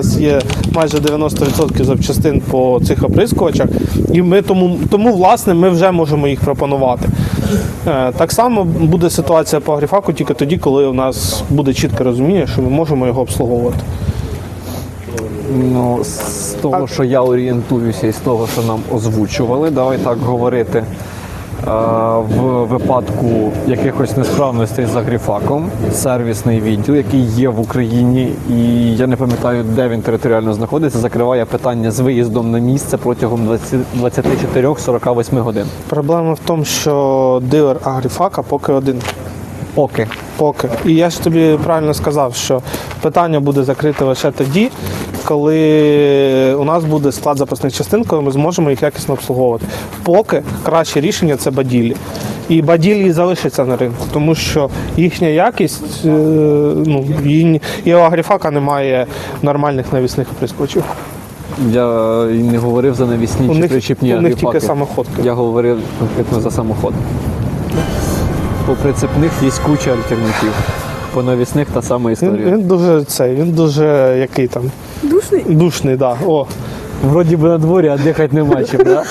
Нас є майже 90% запчастин по цих оприскувачах, і ми тому, тому власне ми вже можемо їх пропонувати. Е, Так само буде ситуація по агріфаку тільки тоді, коли у нас буде чітке розуміння, що ми можемо його обслуговувати. Ну, з того, що я орієнтуюся, і з того, що нам озвучували, давай так говорити. Е, В випадку якихось несправностей з агріфаком, сервісний відділ, який є в Україні, і я не пам'ятаю, де він територіально знаходиться, закриває питання з виїздом на місце протягом 20 24-48 годин. Проблема в тому, що дилер агріфака поки один. Поки. Поки. І я ж тобі правильно сказав, що питання буде закрите лише тоді, коли у нас буде склад запасних частин, коли ми зможемо їх якісно обслуговувати. Поки краще рішення це баділі. І баділі залишаться на ринку, тому що їхня якість, е, ну, її- і у агріфака немає нормальних навісних оприскувачів. Я і не говорив за навісні У чи них, причіпні у них агріфаки. тільки самоходки. Я говорив конкретно за самоход. По прицепних є куча альтернатив. По навісних та сама історія. він дуже цей, він дуже який там Душний? душний, да. Вроді би на дворі, а дихати нема чим, да?